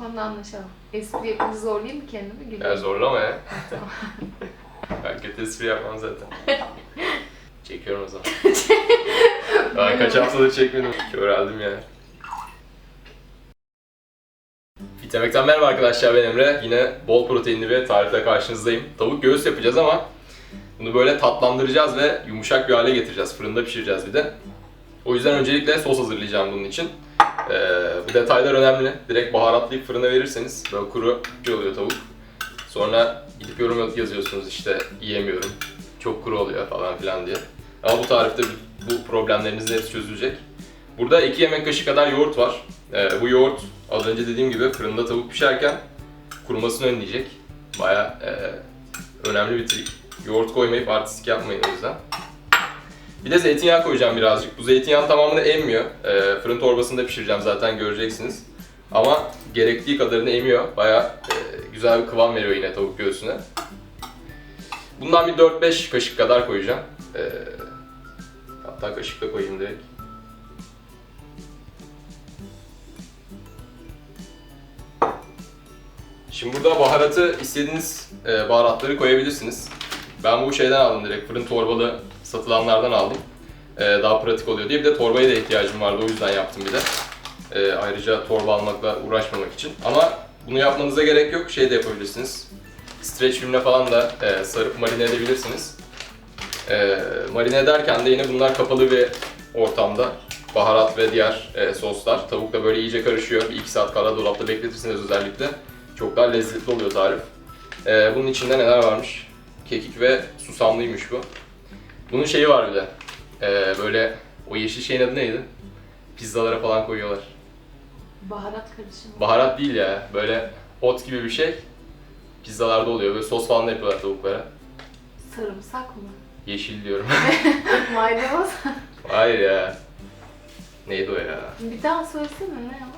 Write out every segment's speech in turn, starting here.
Konuda anlaşalım. Espri yapınca zorlayayım mı kendimi? Ya Gülüyorum. zorlama ya. ben kötü espri yapmam zaten. Çekiyorum o zaman. ben kaç haftadır çekmedim. Köreldim ya. Fit Yemek'ten merhaba arkadaşlar ben Emre. Yine bol proteinli bir tarifle karşınızdayım. Tavuk göğüs yapacağız ama bunu böyle tatlandıracağız ve yumuşak bir hale getireceğiz. Fırında pişireceğiz bir de. O yüzden öncelikle sos hazırlayacağım bunun için. Ee, bu detaylar önemli. Direkt baharatlayıp fırına verirseniz böyle kuru bir oluyor tavuk. Sonra gidip yorum yazıyorsunuz işte yiyemiyorum, çok kuru oluyor falan filan diye. Ama bu tarifte bu problemlerinizin hepsi çözülecek. Burada 2 yemek kaşığı kadar yoğurt var. Ee, bu yoğurt az önce dediğim gibi fırında tavuk pişerken kurumasını önleyecek. Baya önemli bir trik. Yoğurt koymayıp artistik yapmayın o yüzden. Bir de zeytinyağı koyacağım birazcık. Bu zeytinyağın tamamını emmiyor. Ee, fırın torbasında pişireceğim zaten göreceksiniz. Ama gerektiği kadarını emiyor. Baya güzel bir kıvam veriyor yine tavuk göğsüne. Bundan bir 4-5 kaşık kadar koyacağım. Ee, hatta kaşıkla koyayım direkt. Şimdi burada baharatı istediğiniz e, baharatları koyabilirsiniz. Ben bu şeyden aldım direkt fırın torbalı satılanlardan aldım. E, daha pratik oluyor diye bir de torbaya da ihtiyacım vardı o yüzden yaptım bir de. E, ayrıca torba almakla uğraşmamak için. Ama bunu yapmanıza gerek yok. Şey de yapabilirsiniz. Streç filmle falan da e, sarıp marine edebilirsiniz. E, marine ederken de yine bunlar kapalı bir ortamda baharat ve diğer e, soslar. Tavukla böyle iyice karışıyor. Bir iki saat kala dolapta bekletirsiniz özellikle. Çok daha lezzetli oluyor tarif. E, bunun içinde neler varmış? Kekik ve susamlıymış bu. Bunun şeyi var bir de. E, böyle o yeşil şeyin adı neydi? Pizzalara falan koyuyorlar. Baharat karışımı. Baharat değil ya. Böyle ot gibi bir şey. Pizzalarda oluyor. Böyle sos falan da yapıyorlar tavuklara. Sarımsak mı? Yeşil diyorum. Maydanoz. Hayır ya. Neydi o ya? bir daha söylesene ne o?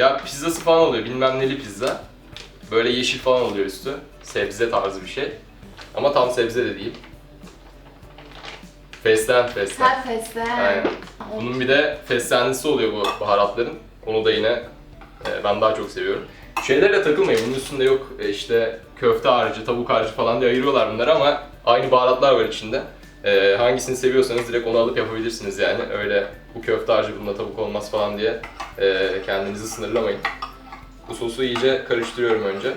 Ya pizzası falan oluyor. Bilmem neli pizza. Böyle yeşil falan oluyor üstü. Sebze tarzı bir şey. Ama tam sebze de değil. Fesleğen, fesleğen. Sen fesleğen. Aynen. Bunun bir de fesleğenlisi oluyor bu baharatların. Onu da yine e, ben daha çok seviyorum. Şeylerle takılmayın. Bunun üstünde yok e, işte köfte harcı, tavuk harcı falan diye ayırıyorlar bunları ama aynı baharatlar var içinde. E, hangisini seviyorsanız direkt onu alıp yapabilirsiniz yani. Öyle bu köfte harcı bunda tavuk olmaz falan diye e, kendinizi sınırlamayın. Bu sosu iyice karıştırıyorum önce.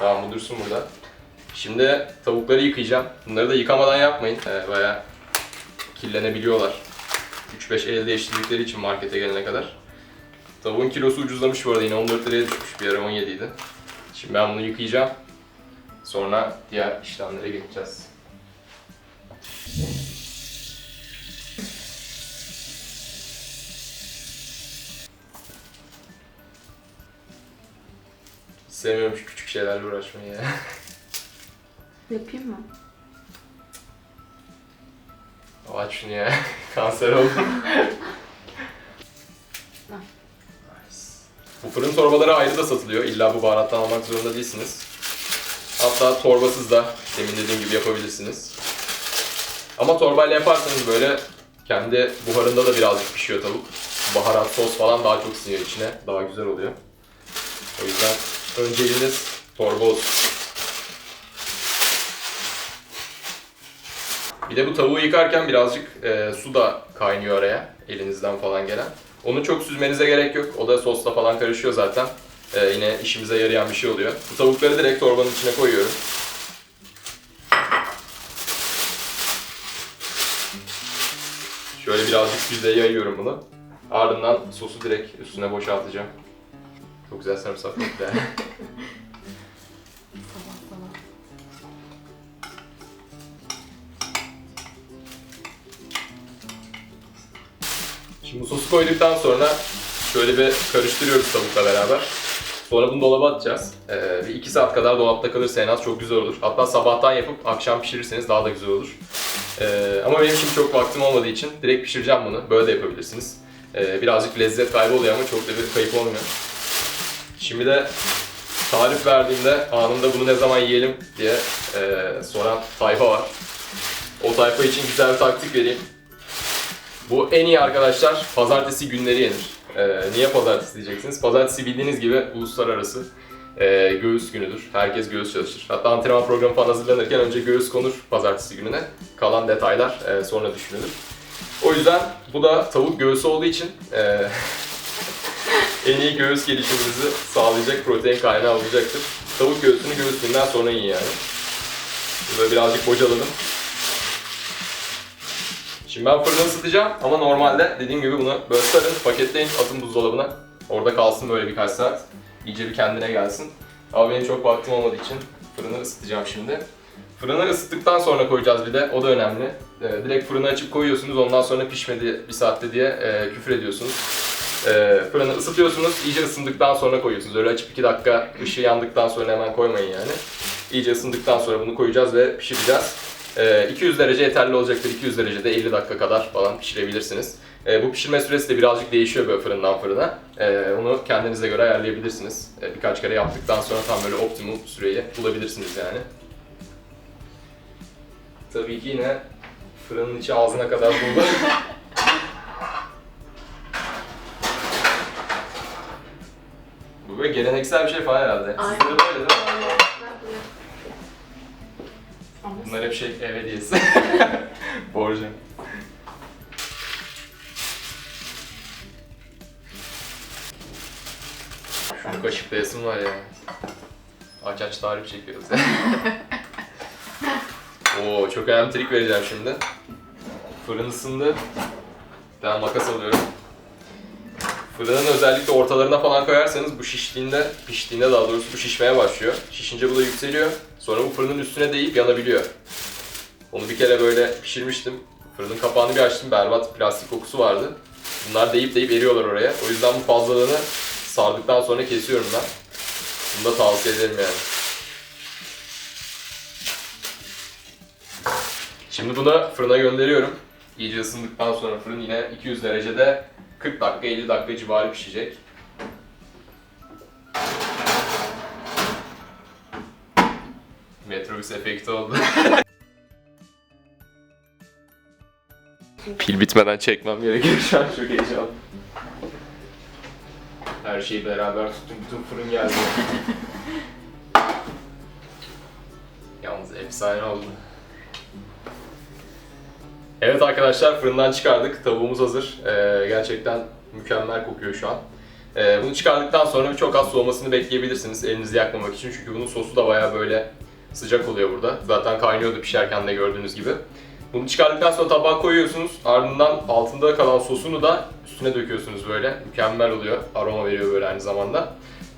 Tamam bu dursun burada. Şimdi tavukları yıkayacağım. Bunları da yıkamadan yapmayın. Ee, bayağı kirlenebiliyorlar. 3-5 el değiştirdikleri için markete gelene kadar. Tavuğun kilosu ucuzlamış bu arada yine 14 liraya düşmüş. Bir ara 17 idi. Şimdi ben bunu yıkayacağım. Sonra diğer işlemlere geçeceğiz. Sevmiyorum şu küçük şeylerle uğraşmayı ya. Yapayım mı? Aç şunu ya. Kanser oldum. Bu fırın torbaları ayrı da satılıyor. İlla bu baharattan almak zorunda değilsiniz. Hatta torbasız da demin dediğim gibi yapabilirsiniz. Ama torbayla yaparsanız böyle kendi buharında da birazcık pişiyor tavuk. Baharat, sos falan daha çok siniyor içine. Daha güzel oluyor. O yüzden önceliğiniz torba olsun. Bir de bu tavuğu yıkarken birazcık e, su da kaynıyor araya elinizden falan gelen. Onu çok süzmenize gerek yok. O da sosla falan karışıyor zaten. E, yine işimize yarayan bir şey oluyor. Bu tavukları direkt torbanın içine koyuyorum. Şöyle birazcık yüzeye yayıyorum bunu. Ardından sosu direkt üstüne boşaltacağım. Çok güzel sarımsak koktu. Sabah sabah. Şimdi bu sosu koyduktan sonra şöyle bir karıştırıyoruz tavukla beraber. Sonra bunu dolaba atacağız. Ee, bir iki saat kadar dolapta kalırsa en az çok güzel olur. Hatta sabahtan yapıp akşam pişirirseniz daha da güzel olur. Ee, ama benim şimdi çok vaktim olmadığı için direkt pişireceğim bunu. Böyle de yapabilirsiniz. Ee, birazcık lezzet kaybı oluyor ama çok da bir kayıp olmuyor. Şimdi de tarif verdiğimde anında bunu ne zaman yiyelim diye e, soran tayfa var. O tayfa için güzel bir taktik vereyim. Bu en iyi arkadaşlar pazartesi günleri yenir. Ee, niye pazartesi diyeceksiniz? Pazartesi bildiğiniz gibi uluslararası e, göğüs günüdür. Herkes göğüs çalışır. Hatta antrenman programı falan hazırlanırken önce göğüs konur pazartesi gününe. Kalan detaylar e, sonra düşünülür. O yüzden bu da tavuk göğsü olduğu için e, en iyi göğüs gelişiminizi sağlayacak protein kaynağı olacaktır. Tavuk göğsünü göğüs gününden sonra yiyin yani. Burada birazcık bocaladım. Şimdi ben fırını ısıtacağım ama normalde dediğim gibi bunu böyle sarın, paketleyin, atın buzdolabına. Orada kalsın böyle birkaç saat. İyice bir kendine gelsin. Ama benim çok vaktim olmadığı için fırını ısıtacağım şimdi. Fırını ısıttıktan sonra koyacağız bir de, o da önemli. Ee, direkt fırını açıp koyuyorsunuz, ondan sonra pişmedi bir saatte diye e, küfür ediyorsunuz. Ee, fırını ısıtıyorsunuz, iyice ısındıktan sonra koyuyorsunuz. Öyle açıp 2 dakika ışığı yandıktan sonra hemen koymayın yani. İyice ısındıktan sonra bunu koyacağız ve pişireceğiz. Ee, 200 derece yeterli olacaktır. 200 derecede 50 dakika kadar falan pişirebilirsiniz. Ee, bu pişirme süresi de birazcık değişiyor böyle fırından fırına. Ee, onu kendinize göre ayarlayabilirsiniz. Ee, birkaç kere yaptıktan sonra tam böyle optimum süreyi bulabilirsiniz yani. Tabii ki yine fırının içi ağzına kadar dolu. böyle geleneksel bir şey falan herhalde. Aynen. Sizde de böyle değil mi? Bunlar hep şey ev hediyesi. Borcum. Şunu kaşıklayasım var ya. Aç aç tarif çekiyoruz ya. Oo çok önemli trik vereceğim şimdi. Fırın ısındı. Ben makas alıyorum. Fırının özellikle ortalarına falan koyarsanız bu şiştiğinde, piştiğinde daha doğrusu bu şişmeye başlıyor. Şişince bu da yükseliyor. Sonra bu fırının üstüne değip yanabiliyor. Onu bir kere böyle pişirmiştim. Fırının kapağını bir açtım, berbat plastik kokusu vardı. Bunlar deyip deyip eriyorlar oraya. O yüzden bu fazlalığını sardıktan sonra kesiyorum ben. Bunu da tavsiye ederim yani. Şimdi bunu fırına gönderiyorum. İyice ısındıktan sonra fırın yine 200 derecede 40 dakika 50 dakika civarı pişecek. Metrobüs efekti oldu. Pil bitmeden çekmem gerekiyor şu an çok heyecanlı. Her şeyi beraber tuttum, bütün fırın geldi. Yalnız efsane oldu. Evet arkadaşlar fırından çıkardık. Tavuğumuz hazır. Ee, gerçekten mükemmel kokuyor şu an. Ee, bunu çıkardıktan sonra çok az soğumasını bekleyebilirsiniz elinizi yakmamak için. Çünkü bunun sosu da baya böyle sıcak oluyor burada. Zaten kaynıyordu pişerken de gördüğünüz gibi. Bunu çıkardıktan sonra tabağa koyuyorsunuz. Ardından altında kalan sosunu da üstüne döküyorsunuz böyle. Mükemmel oluyor. Aroma veriyor böyle aynı zamanda.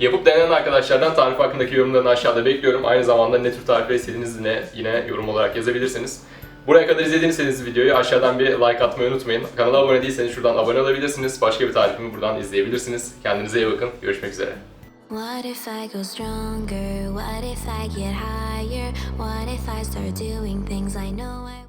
Yapıp deneyen arkadaşlardan tarif hakkındaki yorumlarını aşağıda bekliyorum. Aynı zamanda ne tür tarifler istediğinizi yine, yine yorum olarak yazabilirsiniz. Buraya kadar izlediyseniz videoyu aşağıdan bir like atmayı unutmayın. Kanala abone değilseniz şuradan abone olabilirsiniz. Başka bir tarifimi buradan izleyebilirsiniz. Kendinize iyi bakın. Görüşmek üzere. What if I go stronger? What if I get higher? What if I start doing things I know I